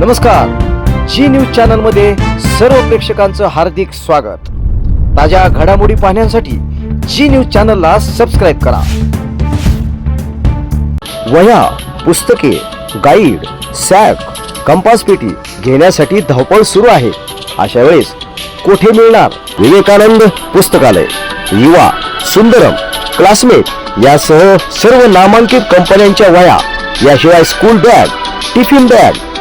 नमस्कार. जी न्यूज चॅनलमध्ये सर्व प्रेक्षकांचं हार्दिक स्वागत. ताज्या घडामोडी पाहण्यासाठी जी न्यूज चॅनलला सबस्क्राईब करा. वह्या पुस्तके गाईड सॅक कंपास पेटी घेण्यासाठी धावपळ सुरू आहे. अशा वेळेस कोठे मिळणार विवेकानंद पुस्तकालय? युवा सुंदरम क्लासमेट यासह सर्व नामांकित कंपन्यांच्या वह्या याशिवाय school bag tiffin bag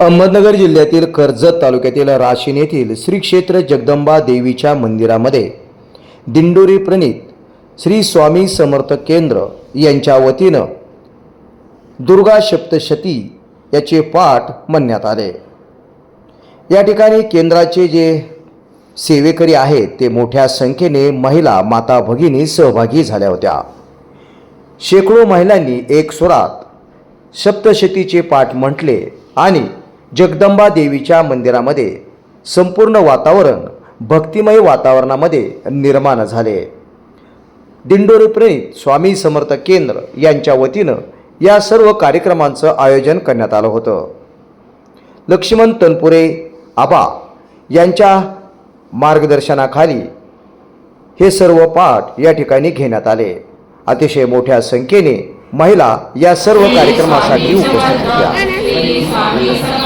Ahmednagar जिल्ह्यातील कर्जत तालुक्यातील राशीन येथील श्री क्षेत्र जगदंबा देवीच्या मंदिरामध्ये दिंडोरी प्रणित श्री स्वामी समर्थ केंद्र यांच्या वतीनं दुर्गा सप्तशती याचे पाठ म्हणण्यात आले. या ठिकाणी केंद्राचे जे सेवेकरी आहेत ते मोठ्या संख्येने महिला माता भगिनी सहभागी झाल्या होत्या. शेकडो महिलांनी एक स्वरात सप्तशतीचे पाठ म्हटले आणि जगदंबा देवीच्या मंदिरामध्ये संपूर्ण वातावरण भक्तिमय वातावरणामध्ये निर्माण झाले दिंडोरी प्रणित स्वामी समर्थ केंद्र यांच्या वतीनं या सर्व कार्यक्रमांचं आयोजन करण्यात आलं होतं लक्ष्मण तनपुरे आबा यांच्या मार्गदर्शनाखाली हे सर्व पाठ या ठिकाणी घेण्यात आले अतिशय मोठ्या संख्येने महिला या सर्व कार्यक्रमासाठी उपस्थित होत्या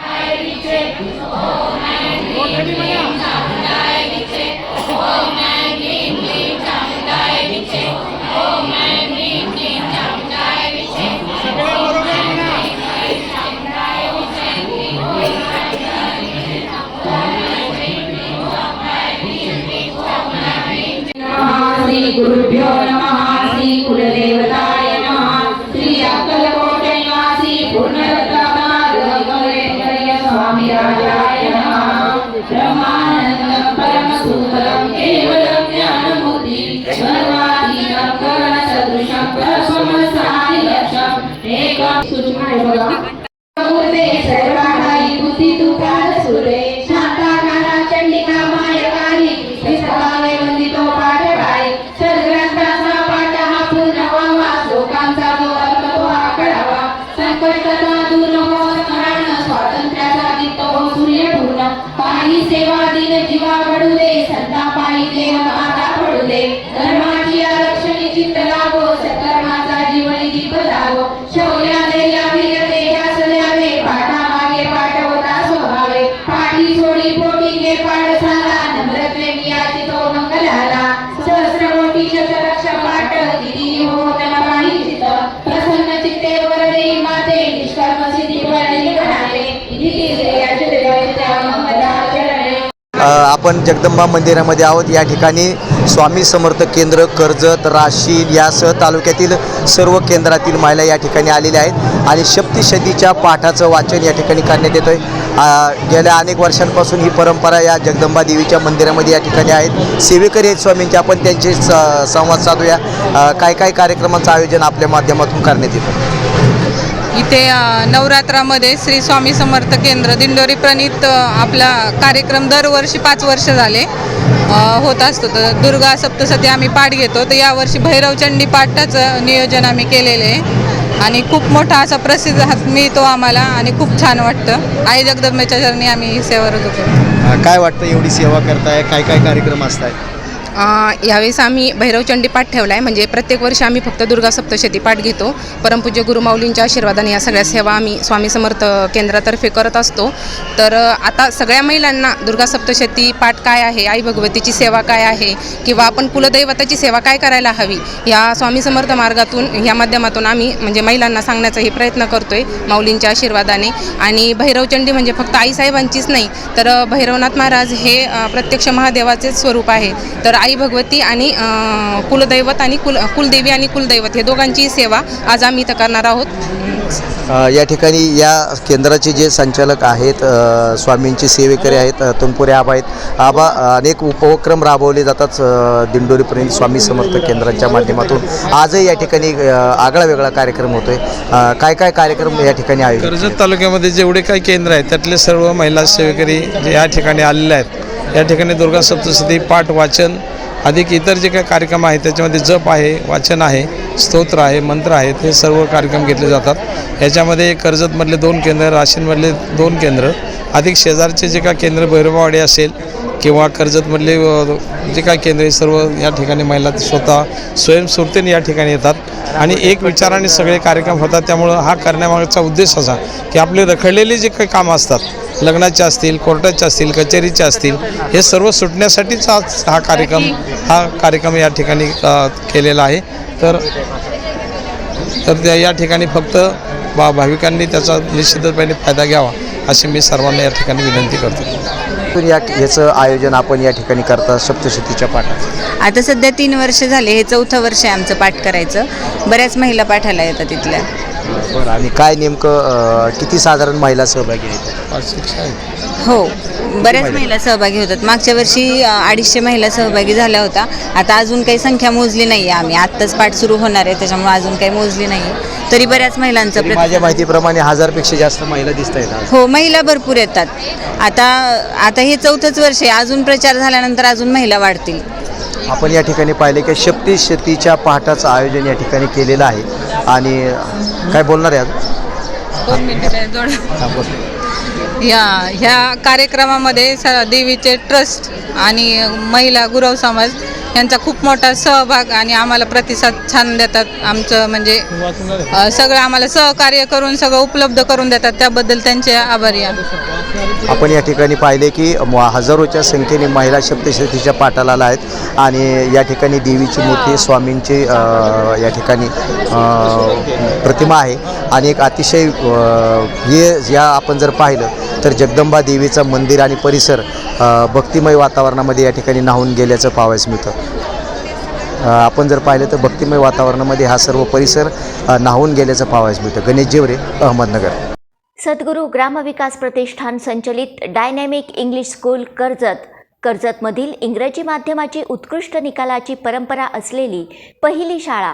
एकं सुषमाय आपण जगदंबा मंदिरामध्ये आहोत. या ठिकाणी स्वामी समर्थ केंद्र कर्जत राशीन यासह तालुक्यातील सर्व केंद्रातील महिला या ठिकाणी आलेल्या आहेत आणि शक्तिशतीच्या पाठाचं वाचन या ठिकाणी करण्यात येतं आहे गेल्या अनेक वर्षांपासून ही परंपरा या जगदंबा देवीच्या मंदिरामध्ये या ठिकाणी आहेत. सेवेकरी आहेत स्वामींचे. आपण त्यांचे स संवाद साधूया. काय काय कार्यक्रमाचं आयोजन आपल्या माध्यमातून करण्यात येतं? इथे नवरात्रामध्ये श्री स्वामी समर्थ केंद्र दिंडोरी प्रणित आपला कार्यक्रम दरवर्षी पाच वर्ष झाले होत असतो. तर दुर्गा सप्तसती आम्ही पाठ घेतो. तर यावर्षी भैरवचंडी पाठाचं नियोजन आम्ही केलेले आहे. आणि खूप मोठा असा प्रसिद्ध मिळतो आम्हाला आणि खूप छान वाटतं. आई जगदंबेच्या चरणी आम्ही सेवा रजू करतो काय वाटतं एवढी सेवा करताय? काय काय कार्यक्रम असताय यावेळेस आम्ही भैरवचंडी पाठ ठेवला आहे म्हणजे प्रत्येक वर्षी आम्ही फक्त दुर्गा सप्तशती पाठ घेतो. परमपूज्य गुरुमाऊलींच्या आशीर्वादाने या सगळ्या सेवा आम्ही स्वामी समर्थ केंद्रातर्फे करत असतो. तर आता सगळ्या महिलांना दुर्गा सप्तशती पाठ काय आहे आई भगवतीची सेवा काय आहे किंवा आपण कुलदैवताची सेवा काय करायला हवी या स्वामी समर्थ मार्गातून या माध्यमातून आम्ही म्हणजे महिलांना सांगण्याचाही प्रयत्न करतो आहे माऊलींच्या आशीर्वादाने. आणि भैरवचंडी म्हणजे फक्त आईसाहेबांचीच नाही तर भैरवनाथ महाराज हे प्रत्यक्ष महादेवाचेच स्वरूप आहे. तर आई भगवती आणि कुलदैवत आणि कुल कुलदेवी आणि कुलदैवत हे दोघांची सेवा आज आम्ही इथं करणार आहोत. या ठिकाणी या केंद्राचे जे संचालक आहेत स्वामींचे सेवेकरी आहेत अ, तनपुरे आबा आहेत. आबा अनेक उपक्रम राबवले जातात दिंडोरीपर्यंत स्वामी समर्थ केंद्राच्या माध्यमातून. आजही या ठिकाणी आगळा वेगळा कार्यक्रम होतोय. काय काय कार्यक्रम या ठिकाणी आयोजित कर्जत तालुक्यामध्ये जेवढे काही केंद्र आहेत त्यातले सर्व महिला सेवेकरी जे या ठिकाणी आलेले आहेत या ठिकाणी दुर्गा सप्तशती पाठ वाचन अधिक इतर जे काही कार्यक्रम आहेत त्याच्यामध्ये जप आहे वाचन आहे स्तोत्र आहे मंत्र आहेत हे सर्व कार्यक्रम घेतले जातात. याच्यामध्ये कर्जतमधले दोन केंद्र राशींमधले दोन केंद्र अधिक शेजारचे जे काही केंद्र भैरवावाडी असेल किंवा कर्जतमधले जे काही केंद्र सर्व या ठिकाणी महिला स्वतः स्वयंस्फूर्तीने या ठिकाणी येतात. आणि एक विचाराने सगळे कार्यक्रम होतात त्यामुळं हा करण्यामागचा उद्देश असा की आपले रखडलेले जे काही कामं असतात लग्नाचे असतील कोर्टाचे असतील कचेरीचे असतील हे सर्व सुटण्यासाठीच आज हा कार्यक्रम हा कार्यक्रम या ठिकाणी केलेला आहे. तर तर त्या या ठिकाणी फक्त भा भाविकांनी त्याचा निश्चितपणे फायदा घ्यावा अशी मी सर्वांना या ठिकाणी विनंती करतो. या याचं आयोजन आपण या ठिकाणी करता सप्तशतीच्या पाठात. आता सध्या तीन वर्ष झाले हे चौथं वर्ष आहे आमचं पाठ करायचं. बऱ्याच महिला पाठाला येतात तिथल्या बरं आणि काय नेमकं अ, किती साधारण महिला सहभागी आहेत? हो बऱ्याच महिला सहभागी होतात. मागच्या वर्षी अ, अडीचशे महिला सहभागी झाल्या होत्या. आता अजून काही संख्या मोजली नाही आहे आम्ही. आत्ताच पाठ सुरू होणार आहे त्याच्यामुळे अजून काही मोजली नाही आहे तरी बऱ्याच महिलांचं तरी प्रति- माझ्या माहितीप्रमाणे हजारपेक्षा जास्त महिला दिसत आहेत आज. हो महिला भरपूर येतात. आता आता हे चौथंच वर्ष आहे. अजून प्रचार झाल्यानंतर अजून महिला वाढतील. आपण या ठिकाणी पाहिले की सप्तशतीच्या पहाटाचं आयोजन या ठिकाणी केलेलं आहे. आणि काय बोलणार आहे आज दोन मिनिटं जोड बोल. या ह्या कार्यक्रमामध्ये स देवीचे ट्रस्ट आणि महिला गुरव समाज यांचा खूप मोठा सहभाग आणि आम्हाला प्रतिसाद छान देतात. आमचं म्हणजे अ, सगळं आम्हाला सहकार्य करून सगळं उपलब्ध करून देतात. त्याबद्दल त्यांचे आभारी आहे आपण या ठिकाणी पाहिले की म- हजारोच्या संख्येने महिला सप्तशतीच्या पाठाला आल्या आहेत आणि या ठिकाणी देवीची मूर्ती स्वामींची अ, या ठिकाणी अ, प्रतिमा आहे. आणि एक अतिशय अ, हे या आपण जर पाहिलं तर जगदंबा देवीचं मंदिर आणि परिसर भक्तिमय वातावरणामध्ये या ठिकाणी नाहून गेल्याचं पाहावयास मिळतं. आपण जर पाहिलं तर भक्तिमय वातावरणामध्ये हा सर्व परिसर नाहून गेल्याचं पाहावयास मिळतं. गणेश जेवरे अहमदनगर. सद्गुरू ग्रामविकास प्रतिष्ठान संचलित डायनॅमिक इंग्लिश स्कूल कर्जत. कर्जतमधील इंग्रजी माध्यमाची उत्कृष्ट निकालाची परंपरा असलेली पहिली शाळा